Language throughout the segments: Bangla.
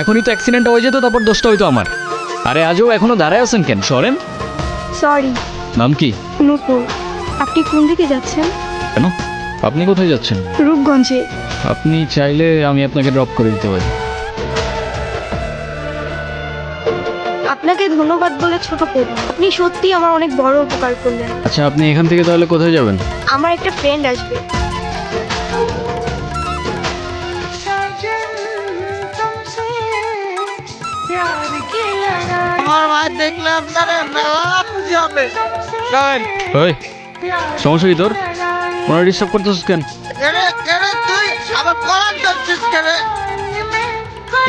এখনই তো অ্যাক্সিডেন্ট হয়ে যেত তারপর দোষটা হইতো আমার। আরে আজও এখনও দাঁড়ায় আছেন কেন? সরেন। সরি। নাম কি? নূপুর। আপনি কোন দিকে যাচ্ছেন? কেন? আপনি কোথায় যাচ্ছেন? রূপগঞ্জে। আপনি চাইলে আমি আপনাকে ড্রপ করে দিতে পারি। আপনাকে ধন্যবাদ বলে ছোট করব আপনি সত্যি আমার অনেক বড় উপকার করলেন। আচ্ছা আপনি এখান থেকে তাহলে কোথায় যাবেন? আমার একটা ফ্রেন্ড আসবে। আমার মা দেখলে আপনারা মেলা খুশি হবে। শোন ওই সমস্যা কি তোর? ওনারা ডিস্টার্ব করতেছিস কেন? তুই? আবার যাচ্ছিস কেরে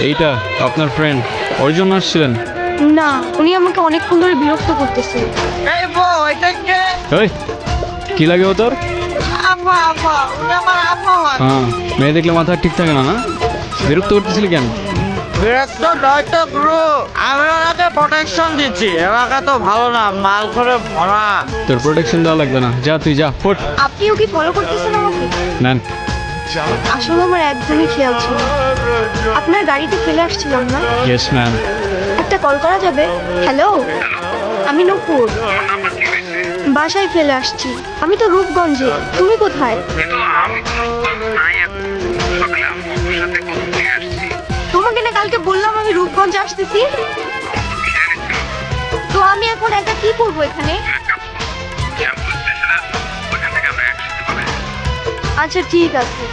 এইটা আপনার ফ্রেন্ড ওর জন্য আসছিলেন? না উনি আমাকে অনেকক্ষণ ধরে বিরক্ত করতেছে। এই বউ এটা কে? ওই কি লাগে ও তোর? উনি আমার হ্যাঁ মেয়ে দেখলে মাথা ঠিক থাকে না না? বিরক্ত করতেছিলি কেন? বিরক্ত নয় তো গুরু আমি ওনাকে প্রোটেকশন দিচ্ছি। এলাকা তো ভালো না মাল করে ভরা। তোর প্রোটেকশন দেওয়া লাগবে না। যা তুই যা ফোট আপনিও কি ফলো করতেছেন আমাকে? নেন। আসলে আমার একদমই খেয়াল ছিল আপনার গাড়িতে ফেলে আসছিলাম না? ইয়েস ম্যাম একটা কল করা যাবে? হ্যালো আমি নূপুর। বাসায় ফেলে আসছি। আমি তো রূপগঞ্জে। তুমি কোথায়? রূপগঞ্জে আসতেছি? তো আমি এখন একটা কি করব এখানে? আচ্ছা ঠিক আছে।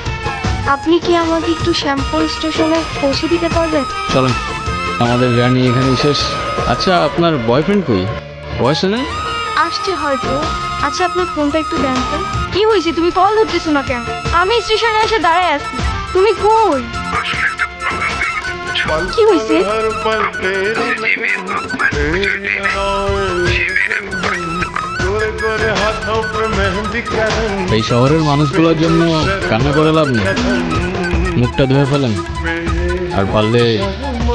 আপনি কি আমাকে একটু শ্যামপুর স্টেশনে পৌঁছে দিতে পারবেন? চলেন আমাদের জার্নি এখানেই শেষ। আচ্ছা আপনার বয়ফ্রেন্ড কই? বয়সে নেই আসছে হয়তো। আচ্ছা আপনার ফোনটা একটু দেন তো। কি হয়েছে? তুমি কল ধরতেছো না কেন? আমি স্টেশনে এসে দাঁড়ায় আছি। তুমি কই? কি হয়েছে এই শহরের মানুষগুলোর জন্য কান্না করে লাভ নেই। মুখটা ধুয়ে ফেলেন। আর পারলে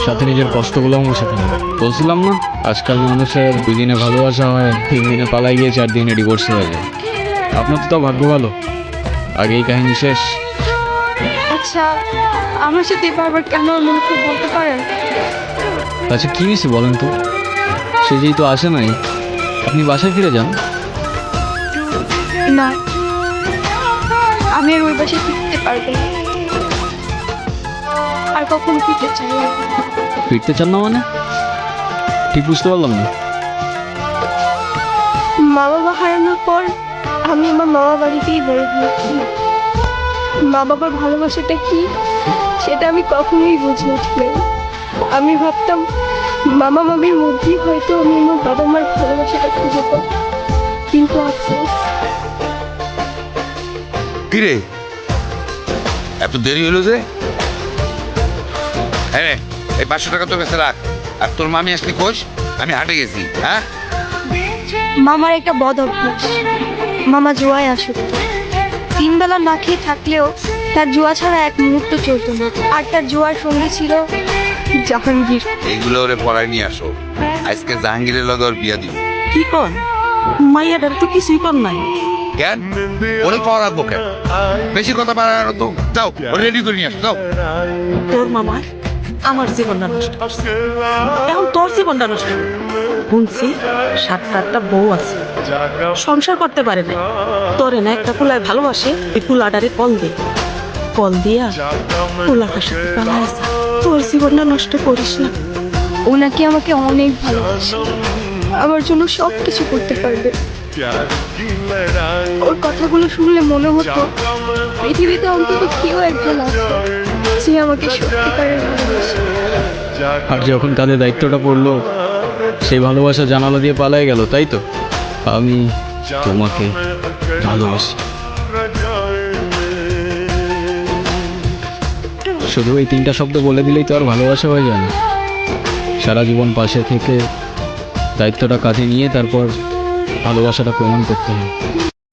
সাথে নিজের কষ্টগুলো মুছে ফেলেন বলছিলাম না আজকাল মানুষের দুই দিনে ভালোবাসা হয় তিন দিনে পালাই গিয়ে চার দিনে ডিভোর্স হয়ে যায়। আপনার তো তাও ভাগ্য ভালো। আগেই কাহিনী শেষ। আচ্ছা আমার সাথে বারবার কেন মনে করে বলতে পারেন? আচ্ছা কী হয়েছে বলেন তো? সে যেহেতু আসে নাই আপনি বাসায় ফিরে যান। না আমি আর ওই বাসায় ফিরতে পারব না। আর কখনো ফিরতে চাই না। ফিরতে চান না মানে? ঠিক বুঝতে পারলাম না। মা বাবা হারানোর পর আমি আমার মামা বাড়িতেই বড় হয়েছি মা বাবার ভালোবাসাটা কি? সেটা আমি কখনোই বুঝে উঠি আমি ভাবতাম মামা মামির মধ্যেই হয়তো আমি আমার বাবা মার ভালোবাসাটা খুঁজে পাবো। কিন্তু আফসোস। কিরে এত দেরি হলো যে? হ্যাঁ এই পাঁচশো টাকা তোর কাছে রাখ। আর তোর মামি আসলি কোষ? আমি হাটে গেছি হ্যাঁ? মামার একটা বদ অভ্যাস। মামা জুয়ায় আসত তিন বেলা না খেয়ে থাকলেও তার জুয়া ছাড়া এক মুহূর্ত চলতো না। আর তার জুয়ার সঙ্গী ছিল জাহাঙ্গীর। এগুলো ওরে পড়ায় নিয়ে আসো। আজকে জাহাঙ্গীরের লগে ওর বিয়া দিব। কি কর? মাইয়াটার তো কিছুই কর নাই। কেন? ওরে পাওয়া রাখব কেন? বেশি কথা বাড়ানো তো। যাও রেডি করে নিয়ে আসো যাও। তোর মামা আমার জীবনটা নষ্ট। এখন তোর জীবনটা নষ্ট। শুনছি সাতটা আটটা বউ আছে। সংসার করতে পারে না তোরে না একটা কুলায় ভালোবাসে, ওই কুলাটারে কল দে। কল দিয়া কুলাটার সাথে। তোর জীবনটা নষ্ট করিস না। ও নাকি আমাকে অনেক ভালোবাসে। আমার জন্য সব কিছু করতে পারবে। ওর কথাগুলো শুনলে মনে হতো, পৃথিবীতে অন্তত কেউ একজন আছে। যে আমাকে আর যখন কাঁধে দায়িত্বটা পড়ল, সেই ভালোবাসা জানালা দিয়ে পালাই গেল, তাই তো? আমি তোমাকে ভালোবাসি। শুধু এই তিনটা শব্দ বলে দিলেই তো আর ভালোবাসা হয়ে যায় না। সারা জীবন পাশে থেকে দায়িত্বটা কাঁধে নিয়ে তারপর ভালোবাসাটা প্রমাণ করতে হয়।